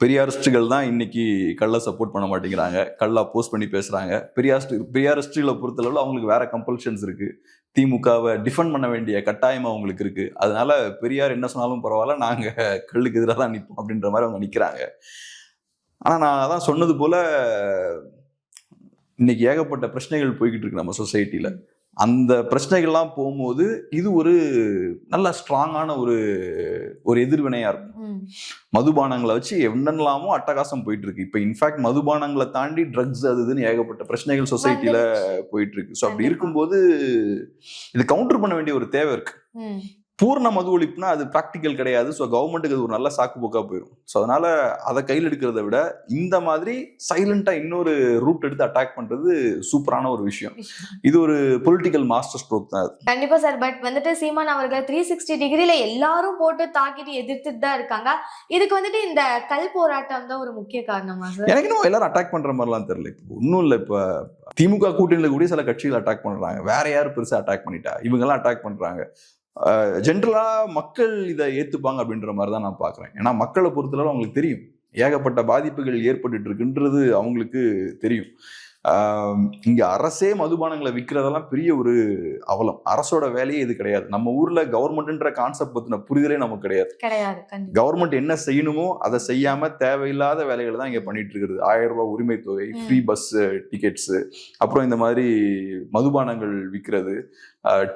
பெரியாரிஸ்டுகள் தான் இன்னைக்கு கள்ள சப்போர்ட் பண்ண மாட்டேங்கிறாங்க. கள்ள அப்போஸ் பண்ணி பேசுகிறாங்க பெரியாரிஸ்ட் பெரியாரிஸ்டுகளை பொறுத்தளவில் அவங்களுக்கு வேற கம்பல்ஷன்ஸ் இருக்குது திமுகவை டிஃபெண்ட் பண்ண வேண்டிய கட்டாயம் அவங்களுக்கு இருக்குது அதனால பெரியார் என்ன சொன்னாலும் பரவாயில்ல நாங்கள் கல்லுக்கு எதிராக தான் நிற்போம் அப்படின்ற மாதிரி அவங்க நிற்கிறாங்க ஆனால் நான் அதான் சொன்னது போல் இன்னைக்கு ஏகப்பட்ட பிரச்சனைகள் போய்கிட்டு இருக்கு நம்ம சொசைட்டியில் அந்த பிரச்சனைகள்லாம் போகும்போது இது ஒரு நல்ல ஸ்ட்ராங்கான ஒரு ஒரு எதிர்வினையா இருக்கும். மதுபானங்களை வச்சு என்னென்னலாமோ அட்டகாசம் போயிட்டு இருக்கு இப்ப இன்ஃபேக்ட் மதுபானங்களை தாண்டி ட்ரக்ஸ் அது இதுன்னு ஏகப்பட்ட பிரச்சனைகள் சொசைட்டில போயிட்டு இருக்கு ஸோ அப்படி. இருக்கும்போது இது கவுண்டர் பண்ண வேண்டிய ஒரு தேவை இருக்கு. பூர்ண மது ஒழிப்புனா அது ப்ராக்டிக்கல் கிடையாது. ஸோ கவர்மெண்ட்டுக்கு அது ஒரு நல்ல சாக்கு போக்கா போயிடும் ஸோ அதனால அதை கையில் எடுக்கிறத விட இந்த மாதிரி சைலண்டா இன்னொரு ரூட் எடுத்து அட்டாக் பண்றது சூப்பரான ஒரு விஷயம். இது ஒரு பொலிட்டிக்கல் மாஸ்டர் ஸ்ட்ரோக் தான் அது. கண்டிப்பா சார். பட் வந்துட்டு சீமான் அவர்கள் த்ரீ சிக்ஸ்டி டிகிரில எல்லாரும் போட்டு தாக்கிட்டு எதிர்த்துட்டு தான் இருக்காங்க. இதுக்கு வந்துட்டு இந்த கல் போராட்டம் தான் ஒரு முக்கிய காரணமா சார்? எனக்கு இன்னும் எல்லாரும் அட்டாக் பண்ற மாதிரிலாம் தெரியல இப்போ. ஒன்றும் இல்லை இப்போ. திமுக கூட்டணியில கூட சில கட்சிகள் அட்டாக் பண்றாங்க. வேற யார் பெருசா அட்டாக் பண்ணிட்டா? இவங்கெல்லாம் அட்டாக் பண்றாங்க. ஜென்ரலாக மக்கள் இதை ஏற்றுப்பாங்க அப்படின்ற மாதிரி தான் நான் பார்க்குறேன். ஏன்னா மக்களை பொறுத்தளவு அவங்களுக்கு தெரியும். ஏகப்பட்ட பாதிப்புகள் ஏற்பட்டு இருக்குன்றது அவங்களுக்கு தெரியும். இங்க அரசே மதுபானங்களை விற்கிறதெல்லாம் பெரிய ஒரு அவலம். அரசோட வேலையே இது கிடையாது. நம்ம ஊர்ல கவர்மெண்ட்ன்ற கான்செப்ட் பத்தின புரிதலே நமக்கு கிடையாது. கிடையாது கவர்மெண்ட் என்ன செய்யணுமோ அதை செய்யாம தேவையில்லாத வேலைகளை தான் இங்க பண்ணிட்டு இருக்குது. ஆயிரம் ரூபாய் உரிமை தொகை. ஃப்ரீ பஸ் டிக்கெட்ஸ் அப்புறம் இந்த மாதிரி மதுபானங்கள் விற்கிறது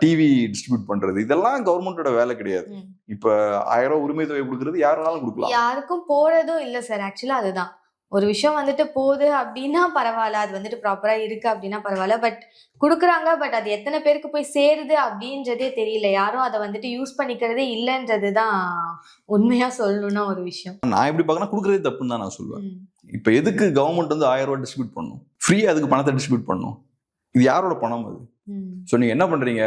டிவி டிஸ்ட்ரிபியூட் பண்றது இதெல்லாம் கவர்மெண்டோட வேலை கிடையாது. இப்ப ஆயிரம் ரூபாய் உரிமை தொகை கொடுக்கறது யாருனாலும் கொடுக்கலாம். யாருக்கும் போறதும் இல்ல சார். ஆக்சுவலா அதுதான். ஒரு விஷயம் வந்துட்டு போகுது அப்படின்னா பரவாயில்ல. அது வந்துட்டு ப்ராப்பரா இருக்கு அப்படின்னா பரவாயில்ல. பட் குடுக்குறாங்க பட் அது எத்தனை பேருக்கு போய் சேருது அப்படின்றதே தெரியல. யாரும் அதை வந்துட்டு யூஸ் பண்ணிக்கிறதே இல்லைன்றது தான் உண்மையா சொல்லணும்னா ஒரு விஷயம். நான் எப்படி பார்க்கணும் கொடுக்கறதே தப்புன்னு தான் நான் சொல்லுவேன். இப்ப எதுக்கு கவர்மெண்ட் வந்து ஆயிரம் ரூபாய் டிஸ்ட்ரிபியூட் பண்ணும்? ஃப்ரீயா அதுக்கு பணத்தை டிஸ்ட்ரிபியூட் பண்ணும்? இது யாரோட பணம் அது. ஸோ நீங்க என்ன பண்றீங்க?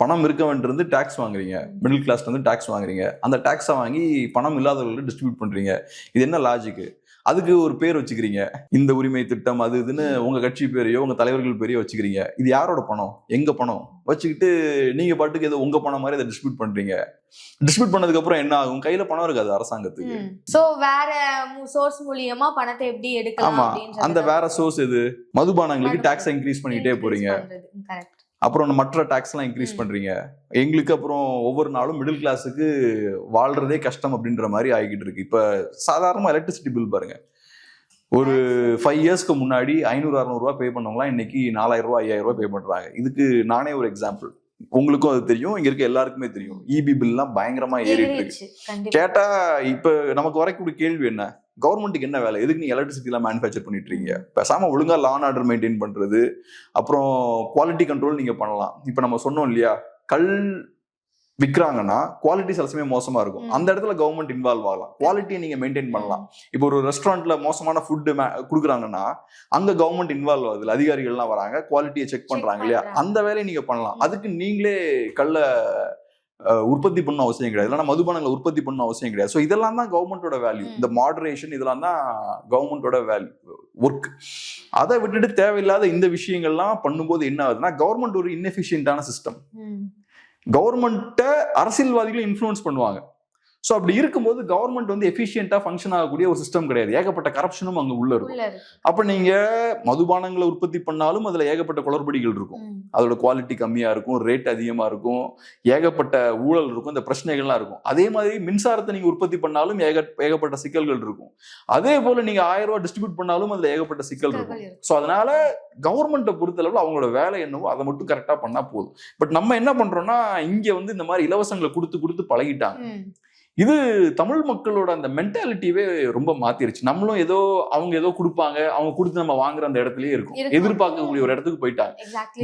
பணம் இருக்கவன்ட்டு டாக்ஸ் வாங்குறீங்க. மிடில் கிளாஸ்ல இருந்து டாக்ஸ் வாங்குறீங்க. அந்த டாக்ஸை வாங்கி பணம் இல்லாதவர்களுக்கு டிஸ்ட்ரிபியூட் பண்றீங்க. இது என்ன லாஜிக் அதுக்கு ஒரு பேர் வச்சுக்கிறீங்க. இந்த உரிமை திட்டம் அது இதுன்னு உங்க கட்சி பேரையோ உங்க தலைவர்கள் பேரையோ வச்சுக்கிறீங்க. இது யாரோட பணம்? எங்க பணம்? வச்சுக்கிட்டு நீங்க பாட்டுக்கு ஏதோ உங்க பணம் மாதிரி அதை டிஸ்ட்ரிபியூட் பண்றீங்க. டிஸ்ட்ரிபியூட் பண்ணதுக்கு அப்புறம் என்ன ஆகும்? கையில பணம் இருக்காது அரசாங்கத்துக்கு. சோ வேற சோர்ஸ் மூலியமா பணத்தை எப்படி எடுக்கலாம் ஆமா. அந்த வேற சோர்ஸ் எது? மதுபானங்களுக்கு. டாக்ஸ் இன்க்ரீஸ் increase போறீங்க. அப்புறம் மற்ற டாக்ஸ் எல்லாம் இன்க்ரீஸ் ம். பண்றீங்க. எங்களுக்கு அப்புறம் ஒவ்வொரு நாளும் மிடில் கிளாஸுக்கு வாழ்றதே கஷ்டம் அப்படின்ற மாதிரி ஆகிக்கிட்டு இருக்கு. இப்ப சாதாரணமா எலக்ட்ரிசிட்டி பில் பாருங்க. ஒரு ஃபைவ் இயர்ஸ்க்கு முன்னாடி ஐநூறு அறுநூறுவா பே பண்ணவங்களாம் இன்னைக்கு நாலாயிரம் ரூபாய் ஐயாயிரம் ரூபாய் பே பண்றாங்க. இதுக்கு நானே ஒரு எக்ஸாம்பிள் உங்களுக்கும் அது தெரியும் இங்க இருக்க எல்லாருக்குமே தெரியும். இபி பில்லாம் பயங்கரமா ஏறிட்டு இருக்கு. கேட்டா இப்ப நமக்கு வரக்கூடிய கேள்வி என்ன? கவர்மெண்ட்டுக்கு என்ன வேலை? எதுக்கு நீங்க எலக்ட்ரிசிட்டி எல்லாம் மேனுஃபேக்சர் பண்ணிட்டு இருக்கீங்க? பேசாம ஒழுங்கா லா அண்ட் ஆர்டர் மெயின்டைன் பண்றது அப்புறம் குவாலிட்டி கண்ட்ரோல் நீங்க பண்ணலாம். இப்ப நம்ம சொன்னோம் இல்லையா? கல் விற்கிறாங்கன்னா குவாலிட்டி சில சமயம் மோசமா இருக்கும். அந்த இடத்துல கவர்மெண்ட் இன்வால்வ் ஆகலாம். குவாலிட்டியை நீங்க மெயின்டைன் பண்ணலாம். இப்போ ஒரு ரெஸ்டாரண்ட்ல மோசமான ஃபுட் கொடுக்குறாங்கன்னா அங்க கவர்மெண்ட் இன்வால்வ் ஆகுது. அதிகாரிகள்லாம் வராங்க குவாலிட்டியை செக் பண்றாங்க இல்லையா. அந்த வேலையை நீங்க பண்ணலாம். அதுக்கு நீங்களே கல்ல உற்பத்தி பண்ண அவசியம் கிடையாது. இல்லைன்னா மதுபானங்களை உற்பத்தி பண்ண அவசியம் கிடையாது. ஸோ இதெல்லாம் தான் கவர்மெண்டோட வேல்யூ. இந்த மாடரேஷன் இதெல்லாம் தான் கவர்மெண்டோட வேல்யூ ஒர்க் அதை விட்டுட்டு தேவையில்லாத இந்த விஷயங்கள்லாம் பண்ணும்போது என்ன ஆகுதுன்னா கவர்மெண்ட் ஒரு inefficient-ஆன சிஸ்டம். கவர்மெண்ட்டை அரசியல்வாதிகளும் இன்ஃப்ளூயன்ஸ் பண்ணுவாங்க. ஸோ அப்படி இருக்கும்போது கவர்மெண்ட் வந்து எஃபிஷியண்டா ஃபங்க்ஷன் ஆகக்கூடிய ஒரு சிஸ்டம் கிடையாது. ஏகப்பட்ட கரப்ஷனும் அங்க உள்ள இருக்கும். அப்ப நீங்க மதுபானங்களை உற்பத்தி பண்ணாலும் அதுல ஏகப்பட்ட குளறுபடிகள் இருக்கும். அதோட குவாலிட்டி கம்மியா இருக்கும் ரேட் அதிகமா இருக்கும் ஏகப்பட்ட ஊழல் இருக்கும் இந்த பிரச்சனைகள்லாம் இருக்கும். அதே மாதிரி மின்சாரத்தை நீங்க உற்பத்தி பண்ணாலும் ஏக ஏகப்பட்ட சிக்கல்கள் இருக்கும். அதே போல நீங்க ஆயிரம் ரூபாய் டிஸ்ட்ரிபியூட் பண்ணாலும் அதுல ஏகப்பட்ட சிக்கல் இருக்கும். ஸோ அதனால கவர்மெண்ட்டை பொறுத்தளவில் அவங்களோட வேலை என்னவோ அதை மட்டும் கரெக்டாக பண்ணா போதும். பட் நம்ம என்ன பண்றோம்னா இங்க வந்து இந்த மாதிரி இலவசங்களை கொடுத்து கொடுத்து பழகிட்டாங்க. இது தமிழ் மக்களோட அந்த மென்டாலிட்டியவே ரொம்ப மாத்திருச்சு. நம்மளும் ஏதோ அவங்க ஏதோ கொடுப்பாங்க அவங்க கொடுத்து நம்ம வாங்குற அந்த இடத்துலயே இருக்கும். எதிர்பார்க்கக்கூடிய ஒரு இடத்துக்கு போயிட்டாங்க.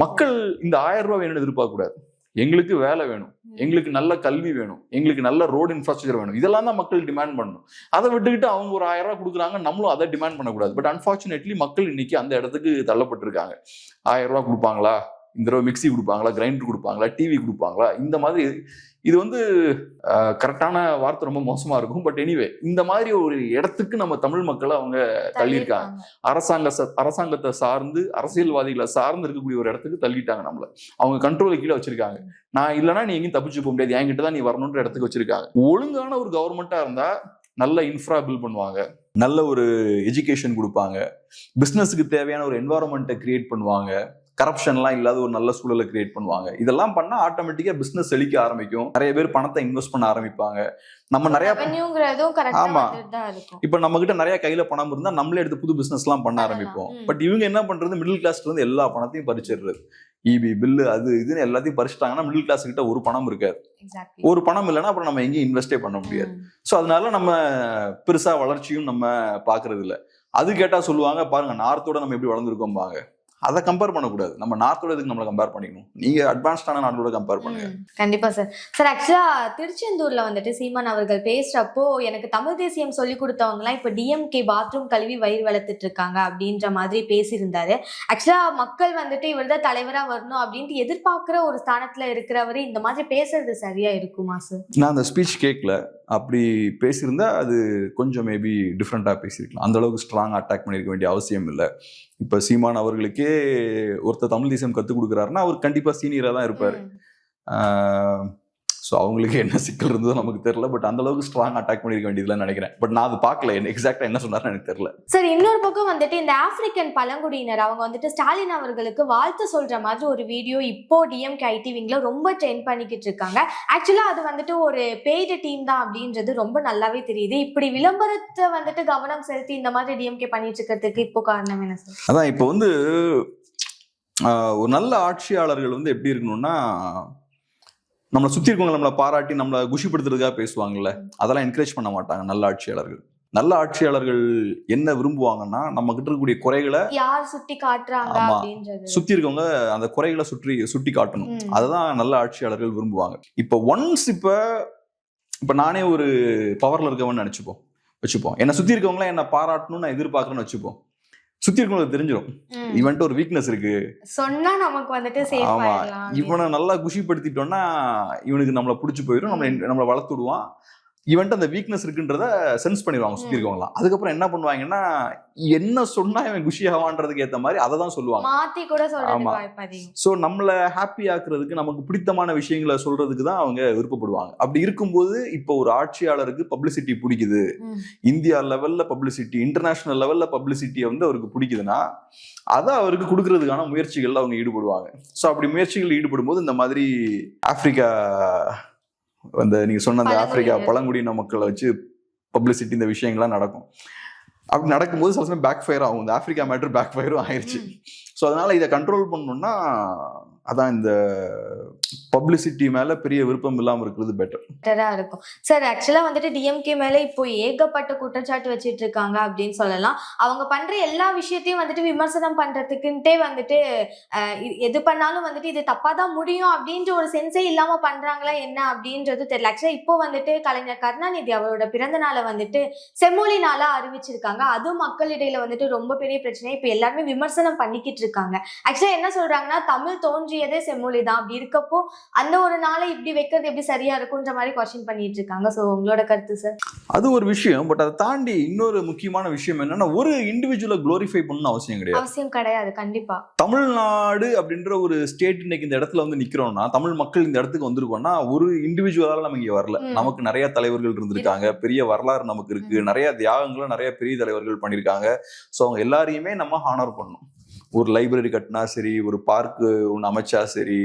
மக்கள் இந்த ஆயிரம் ரூபாய் வேணும்னு எதிர்பார்க்க கூடாது எங்களுக்கு வேலை வேணும். எங்களுக்கு நல்ல கல்வி வேணும். எங்களுக்கு நல்ல ரோடு இன்ஃப்ராஸ்ட்ரக்சர் வேணும். இதெல்லாம் தான் மக்கள் டிமாண்ட் பண்ணணும். அதை விட்டுக்கிட்டு அவங்க ஒரு ஆயிரம் ரூபாய் கொடுக்குறாங்க நம்மளும் அதை டிமாண்ட் பண்ணக்கூடாது. பட் அன்பார்ச்சுனேட்லி மக்கள் இன்னைக்கு அந்த இடத்துக்கு தள்ளப்பட்டிருக்காங்க. ஆயிரம் ரூபாய் கொடுப்பாங்களா? இந்த ரூபா மிக்ஸி கொடுப்பாங்களா? கிரைண்டர் கொடுப்பாங்களா? டிவி கொடுப்பாங்களா? இந்த மாதிரி இது வந்து கரெக்டான வார்த்தை ரொம்ப மோசமா இருக்கும். பட் எனிவே இந்த மாதிரி ஒரு இடத்துக்கு நம்ம தமிழ் மக்களை அவங்க தள்ளியிருக்காங்க. அரசாங்க அரசாங்கத்தை சார்ந்து அரசியல்வாதிகளை சார்ந்து இருக்கக்கூடிய ஒரு இடத்துக்கு தள்ளிட்டாங்க நம்மள. அவங்க கண்ட்ரோல் கீழே வச்சிருக்காங்க. நான் இல்லைன்னா நீ எங்கேயும் தப்பிச்சு போக முடியாது. என்கிட்ட தான் நீ வரணுன்ற இடத்துக்கு வச்சிருக்காங்க. ஒழுங்கான ஒரு கவர்மெண்டா இருந்தா நல்ல இன்ஃப்ரா பில் பண்ணுவாங்க. நல்ல ஒரு எஜுகேஷன் கொடுப்பாங்க. பிசினஸுக்கு தேவையான ஒரு என்வாரன்மெண்ட்டை கிரியேட் பண்ணுவாங்க. கரப்ஷன்லாம் இல்லாத ஒரு நல்ல சூழலை கிரியேட் பண்ணுவாங்க. இதெல்லாம் பண்ணா ஆட்டோமேட்டிக்கா பிசினஸ் செழிக்க ஆரம்பிக்கும். நிறைய பேர் பணத்தை இன்வெஸ்ட் பண்ண ஆரம்பிப்பாங்க. நம்ம நிறைய ஆமா. இப்ப நம்ம கிட்ட நிறைய கையில பணம் இருந்தா நம்மளே எடுத்து புது பிசினஸ் எல்லாம் பண்ண. ஆரம்பிப்போம். பட் இவங்க என்ன பண்றது? மிடில் கிளாஸ்ல இருந்து எல்லா பணத்தையும் பறிச்சிடுறது. இபி பில்லு அது இதுன்னு எல்லாத்தையும் பறிச்சிட்டாங்கன்னா மிடில் கிளாஸ் கிட்ட ஒரு பணம் இருக்காது. ஒரு பணம் இல்லைன்னா அப்புறம் நம்ம எங்கேயும் இன்வெஸ்டே பண்ண முடியாது. ஸோ அதனால நம்ம பெருசா வளர்ச்சியும் நம்ம பாக்குறது இல்ல அது கேட்டா சொல்லுவாங்க பாருங்க நார்த்தோட நம்ம எப்படி வளர்ந்துருக்கோம் பாங்க அதை கம்பேர் பண்ணக்கூடாது. நம்ம நார்த்தோட இதுக்கு நம்மளை கம்பேர் பண்ணிக்கணும்? நீங்க அட்வான்ஸ்டான நாட்டோட கம்பேர் பண்ணுங்க. கண்டிப்பா சார் சார் ஆக்சுவலா திருச்செந்தூர்ல வந்துட்டு சீமான் அவர்கள் பேசுறப்போ எனக்கு தமிழ் தேசியம் சொல்லி கொடுத்தவங்க எல்லாம் இப்ப டிஎம்கே பாத்ரூம் கழுவி வயிறு வளர்த்துட்டு இருக்காங்க அப்படின்ற மாதிரி பேசியிருந்தாரு. ஆக்சுவலா மக்கள் வந்துட்டு இவர்தான் தலைவரா வரணும் அப்படின்ட்டு எதிர்பார்க்கிற ஒரு ஸ்தானத்துல இருக்கிறவரு இந்த மாதிரி பேசுறது சரியா இருக்குமா சார் நான் அந்த ஸ்பீச் கேட்கல. அப்படி பேசியிருந்தா அது கொஞ்சம் மேபி டிஃப்ரெண்ட்டாக பேசியிருக்கலாம். அந்த அளவுக்கு ஸ்ட்ராங் அட்டாக் பண்ணியிருக்க வேண்டிய அவசியம் இல்லை. இப்போ சீமான் அவர்களுக்கே ஒருத்தர் தமிழ் தேசியம் கற்றுக் கொடுக்குறாருன்னா அவர் கண்டிப்பாக சீனியராக தான் இருப்பார். ஸோ அவங்களுக்கு என்ன சிக்கல் இருந்ததோ நமக்கு தெரியல பட் அந்த அளவுக்கு ஸ்ட்ராங் அட்டாக் பண்ணியிருக்க வேண்டியதுலாம் நினைக்கிறேன். பட் நான் அது பார்க்கல. என்ன எக்ஸாக்டாக என்ன சொன்னார்னு எனக்கு தெரியல. சார் இன்னொரு பக்கம் வந்துட்டு இந்த ஆப்பிரிக்கன் பழங்குடியினர் அவங்க வந்துட்டு ஸ்டாலின் அவர்களுக்கு வாழ்த்து சொல்ற மாதிரி ஒரு வீடியோ இப்போ டிஎம்கே ஐடி விங்ல ரொம்ப ட்ரெண்ட் பண்ணிக்கிட்டு இருக்காங்க. ஆக்சுவலா அது வந்துட்டு ஒரு பெய்டு டீம் தான் அப்படின்றது ரொம்ப நல்லாவே தெரியுது. இப்படி விளம்பரத்தை வந்துட்டு கவனம் செலுத்தி இந்த மாதிரி டிஎம்கே பண்ணிட்டு இருக்கிறதுக்கு இப்போ காரணம் என்ன சார் அதான் இப்போ வந்து ஒரு நல்ல ஆட்சியாளர்கள் வந்து எப்படி இருக்கணும்னா நம்மளை சுற்றி இருக்கவங்க நம்மளை பாராட்டி நம்மளை குஷிப்படுத்துறதுக்காக பேசுவாங்கல்ல அதெல்லாம் என்கரேஜ் பண்ண மாட்டாங்க நல்ல ஆட்சியாளர்கள். நல்ல ஆட்சியாளர்கள் என்ன விரும்புவாங்கன்னா நம்ம கிட்ட இருக்கக்கூடிய குறைகளை யார் சுட்டி காட்டுறாங்க சுத்தி இருக்கவங்க அந்த குறைகளை சுற்றி சுட்டி காட்டணும். அதுதான் நல்ல ஆட்சியாளர்கள் விரும்புவாங்க. இப்போ ஒன்ஸ் இப்ப இப்ப நானே ஒரு பவர்ல இருக்கவன்னு நினைச்சுப்போம். வச்சுப்போம். என்னை சுத்தி இருக்கவங்களாம் என்ன பாராட்டணும்னு நான் எதிர்பார்க்கறேன்னு வச்சுப்போம். சுத்தி இருக்கவங்களுக்கு தெரிஞ்சிடும். இவன்ட்டு ஒரு வீக்னஸ் இருக்கு. சொன்னா நமக்கு வந்துட்டு ஆமா. இவனை நல்லா குஷிப்படுத்திட்டோம்னா இவனுக்கு நம்மளை பிடிச்சி போயிடும் நம்மளை நம்மளை வளர்த்து விடுவான். இவன்ட்டு அந்த வீக்னஸ் இருக்குன்றத சென்ஸ் பண்ணிடுவாங்க சுத்தி. இருக்கவங்களாம் அதுக்கப்புறம் என்ன பண்ணுவாங்கன்னா என்ன சொன்னா இவன் குஷி ஆவான்றதுக்கு ஏத்த மாதிரி அதை தான் சொல்லுவாங்க மாத்தி கூட சொல்றதுக்கு ஆமா. ஸோ நம்மளை ஹாப்பி ஆக்குறதுக்கு நமக்கு பிடித்தமான விஷயங்களை சொல்றதுக்கு தான் அவங்க விருப்பப்படுவாங்க அப்படி இருக்கும்போது இப்போ ஒரு ஆட்சியாளருக்கு பப்ளிசிட்டி பிடிக்குது. இந்தியா லெவல்ல பப்ளிசிட்டி இன்டர்நேஷனல் லெவல்ல பப்ளிசிட்டியை வந்து அவருக்கு பிடிக்குதுன்னா அதை அவருக்கு கொடுக்கறதுக்கான முயற்சிகள்ல அவங்க ஈடுபடுவாங்க ஸோ அப்படி முயற்சிகள் ஈடுபடும் போது இந்த மாதிரி ஆப்பிரிக்கா அந்த நீங்க சொன்ன அந்த ஆப்பிரிக்கா. பழங்குடியின மக்களை வச்சு பப்ளிசிட்டி இந்த விஷயங்கள்லாம் நடக்கும் அப்படி நடக்கும்போது சில சமயம் பேக் ஃபயர் ஆகும் இந்த ஆப்பிரிக்கா மேட்டர் பேக் ஃபயரும் ஆயிடுச்சு. ஸோ அதனால இதை கண்ட்ரோல் பண்ணணும்னா அதான் இந்த பப்ளிசிட்டி மேல பெரிய விருப்பம் இல்லாம இருக்கிறது பெட்டர் பெட்டரா இருக்கும். சார் ஆக்சுவலா வந்துட்டு டிஎம்கே மேல இப்போ ஏகப்பட்ட குற்றச்சாட்டு வச்சிட்டு இருக்காங்க அப்படின்னு சொல்லலாம். அவங்க பண்ற எல்லா விஷயத்தையும் வந்துட்டு விமர்சனம் பண்றதுக்குன்ட்டே வந்துட்டு இது- எது பண்ணாலும் வந்துட்டு இது தப்பா தான் முடியும் அப்படின்ற ஒரு சென்ஸே இல்லாம பண்றாங்களா என்ன அப்படின்றது தெரியல. ஆக்சுவலா இப்போ வந்துட்டு கலைஞர் கருணாநிதி அவரோட பிறந்த நாளை வந்துட்டு செம்மொழி நாளா அறிவிச்சிருக்காங்க. அதுவும் மக்களிடையில வந்துட்டு ரொம்ப பெரிய பிரச்சனை. இப்போ எல்லாருமே விமர்சனம் பண்ணிக்கிட்டு இருக்காங்க ஆக்சுவலா என்ன சொல்றாங்கன்னா தமிழ் தோன்றியதே செம்மொழி தான். அப்படி இருக்கப்போ அந்த ஒரு நாளை இப்படி வைக்கிறது எப்படி சரியா இருக்குன்ற மாதிரி கொஸ்டின் பண்ணிட்டு இருக்காங்க. சோ உங்களோட கருத்து சார் அது ஒரு விஷயம் பட் அதை தாண்டி இன்னொரு முக்கியமான விஷயம் என்னன்னா ஒரு இண்டிவிஜுவலை குளோரிஃபை பண்ணணும்னு அவசியம் கிடையாது. அவசியம் கிடையாது கண்டிப்பா. தமிழ்நாடு அப்படின்ற ஒரு ஸ்டேட் இன்னைக்கு இந்த இடத்துல வந்து நிக்கிறோம்னா தமிழ் மக்கள் இந்த இடத்துக்கு வந்திருக்கோம்னா ஒரு இண்டிவிஜுவலால நம்ம இங்க வரல. நமக்கு நிறைய தலைவர்கள் இருந்திருக்காங்க. பெரிய வரலாறு நமக்கு இருக்கு. நிறைய தியாகங்களும் நிறைய பெரிய தலைவர்கள் பண்ணியிருக்காங்க. ஸோ அவங்க எல்லாரையுமே நம்ம ஹானர் பண்ணணும். ஒரு லைப்ரரி கட்டினா சரி ஒரு பார்க்கு ஒன்று அமைச்சா சரி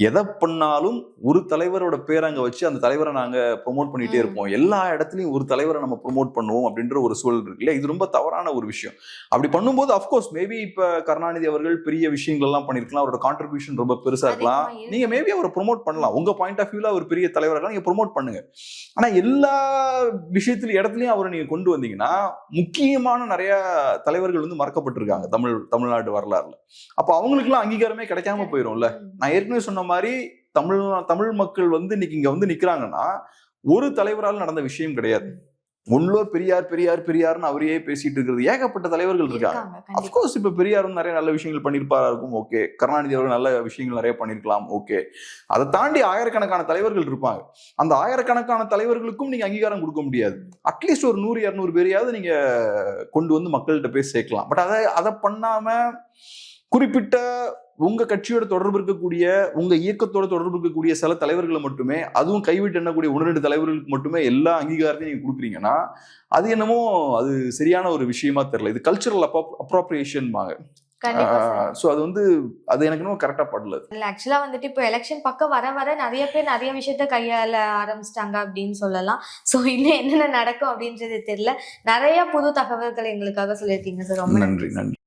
எதை பண்ணாலும் ஒரு தலைவரோட பேரை அங்க வச்சு அந்த தலைவரை நாங்க ப்ரொமோட் பண்ணிட்டே ம். இருப்போம். எல்லா இடத்துலயும் ஒரு தலைவரை நம்ம ப்ரொமோட் பண்ணுவோம் அப்படின்ற ஒரு சூழல் இருக்கு இல்லையா? இது ரொம்ப தவறான ஒரு விஷயம். அப்படி பண்ணும்போது அஃப்கோர்ஸ் மேபி இப்ப கருணாநிதி அவர்கள் பெரிய விஷயங்கள் எல்லாம் பண்ணிருக்கலாம் அவரோட கான்ட்ரிபியூஷன் ரொம்ப பெருசா இருக்கலாம். அதிகமா இருக்கு. நீங்க மேபி அவரை ப்ரொமோட் பண்ணலாம். உங்க பாயிண்ட் ஆஃப் வியூல அவர் பெரிய தலைவராக இருக்கலாம், நீங்க ப்ரொமோட் பண்ணுங்க. ஆனா எல்லா விஷயத்துல இடத்துலயும் அவரை நீங்க கொண்டு வந்தீங்கன்னா முக்கியமான நிறைய தலைவர்கள் வந்து மறக்கப்பட்டிருக்காங்க. தமிழ் தமிழ்நாடு வரலாறுல. அப்ப அவங்களுக்குலாம் அங்கீகாரமே கிடைக்காம போயிரும்ல. ம். நான் ஏற்கனவே சொன்ன மாதிரி தமிழ் தமிழ் மக்கள் வந்து இன்னைக்கு இங்க வந்து நிக்கிறாங்கன்னா ஒரு தலைவரால் நடந்த விஷயம் கிடையாது. உள்ளூர் பெரியார் பெரியார் பெரியார்னு அவரையே பேசிட்டு இருக்கிறது. ஏகப்பட்ட தலைவர்கள் இருக்காங்க. அப்கோர்ஸ் இப்ப பெரியாரும் நிறைய நல்ல விஷயங்கள் பண்ணியிருப்பாரா இருக்கும். ஓகே கருணாநிதி அவர்கள் நல்ல விஷயங்கள் நிறைய பண்ணியிருக்கலாம். ஓகே அதை தாண்டி ஆயிரக்கணக்கான தலைவர்கள் இருப்பாங்க. அந்த ஆயிரக்கணக்கான தலைவர்களுக்கும் நீங்க அங்கீகாரம் கொடுக்க முடியாது. அட்லீஸ்ட் ஒரு நூறு இரநூறு பேரையாவது நீங்க கொண்டு வந்து மக்கள்கிட்ட போய் சேர்க்கலாம். பட் அதை அதை பண்ணாம குறிப்பிட்ட உங்க கட்சியோட தொடர்பு இருக்கக்கூடிய உங்க இயக்கத்தோட தொடர்பு இருக்கக்கூடிய சில தலைவர்களை மட்டுமே அதுவும் கைவிட்டு எண்ணக்கூடிய ஒன்று ரெண்டு தலைவர்களுக்கு மட்டுமே எல்லா அங்கீகாரத்தையும் நீங்க கொடுக்குறீங்கன்னா அது என்னமோ அது சரியான ஒரு விஷயமா தெரியல. இது கல்ச்சுரல் அப்ரோப்ரியேஷன் ஸோ அது வந்து அது எனக்கு இன்னும் கரெக்டா படல. இல்ல ஆக்சுவலா வந்துட்டு இப்போ எலெக்ஷன் பக்கம் வர வர நிறைய பேர் நிறைய விஷயத்த கையாள ஆரம்பிச்சிட்டாங்க அப்படின்னு சொல்லலாம். சோ இன்னும் என்னென்ன நடக்கும் அப்படின்றது தெரியல. நிறைய புது தகவல்கள் எங்களுக்காக சொல்லியிருக்கீங்க சார். ரொம்ப நன்றி நன்றி.